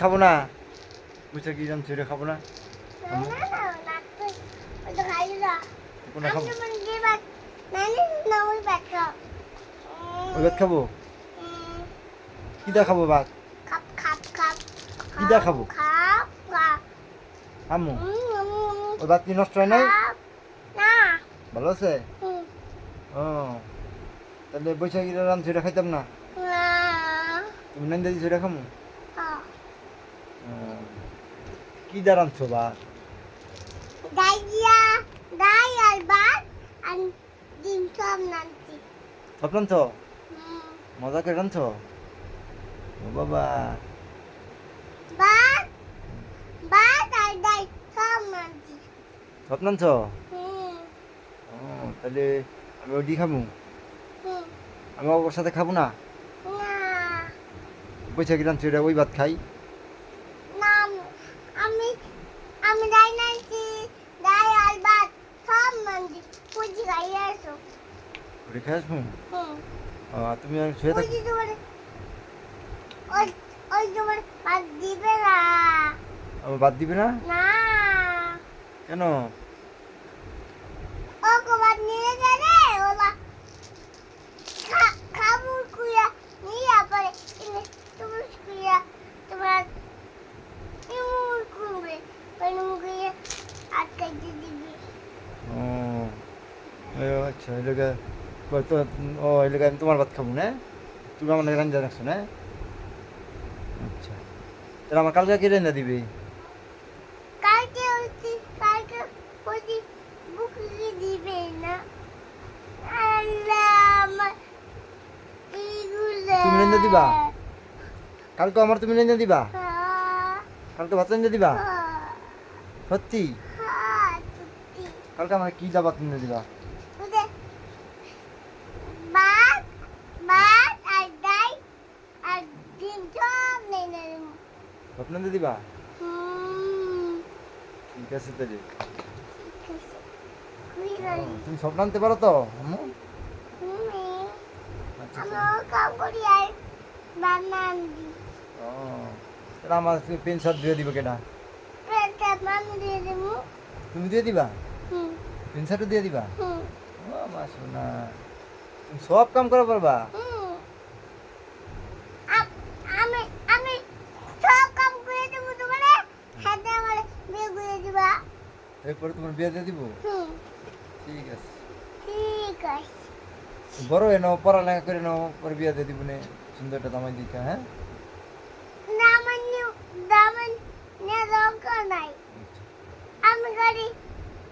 খাব না। বুঝছ কি জানছো এটা খাব না? ভাত খাব কিটা খাব? ভাত খাপ খাপ খাপ কি দিয়ে খাব? খাপ খাপ আম্মু উম, উম, উম, ওই ভাত কি নষ্ট হয় নাই? ভালো আছে? ও তাহলে রান্ধছো এটা খাইতাম না। তুমি নান্দা দিছো এটা খামু। কি দা রান্ধছো ভাত ডাই আর ভাত আর ডিম সব নানছি। সব মজা করে ও বাবা। ভাত ভাত আর ডাই সব নানছি। সব রান্ধছো ও তাহলে আমি ওটি খাব আমি ওর সাথে খাব না? না। বৈশাখী রান্ধছো এটা ওই ভাত খাই না আমি আমি ডাই নানছি ডাই আর ভাত সব নানছি পুজি খাই আসো ওটা খাই আসব তুমি আর শুয়ে থাক আমার বাদ দিবে না। না? কেন? আচ্ছা এলাকা তো ও এলাকা আমি তোমার ভাত খাব না? তুমি আমার রান্না রাখছো না? আচ্ছা। তাহলে আমার কালকে কে রান্না দিবে? কালকে কালকে বুকে দিবে না। তুমি রান্না দিবা? কালকে আমার তুমি রান্না দিবা? হ্যাঁ। কালকে ভাত রান্না দিবা? হ্যাঁ। সত্যি? হ্যাঁ কালকে আমার কি যা ভাত রান্না দিবা? আর ডাই আর ডিম সব নেই না ভাত রান্না দিবা? ঠিক আছে তাহলে। তুমি সব রানতে পারো তো আচ্ছা আমি আচ্ছা। আমার পেন শার্ট দিয়ে দিবে দেবো। তুমি দিয়ে দিবা? পেন শার্টও দিয়ে দিবা? ও মা সোনা সব কাম করা পারবা? হুম। আ- আমি আমি সব কাম করে দেবো তোমার হাতে আমার বিয়ে করে দিবা। এরপরে তোমার বিয়ে দিয়ে দিব? ঠিক আছে। ঠিক আছে। বড় হয়ে নাও পড়ালেখা করে নাও পরে বিয়ে দিয়ে দিব নে। সুন্দর একটা দামাই দিকা হ্যাঁ? দামান নিউ দামান নিয়ে দরকার নাই। আমি গাড়ি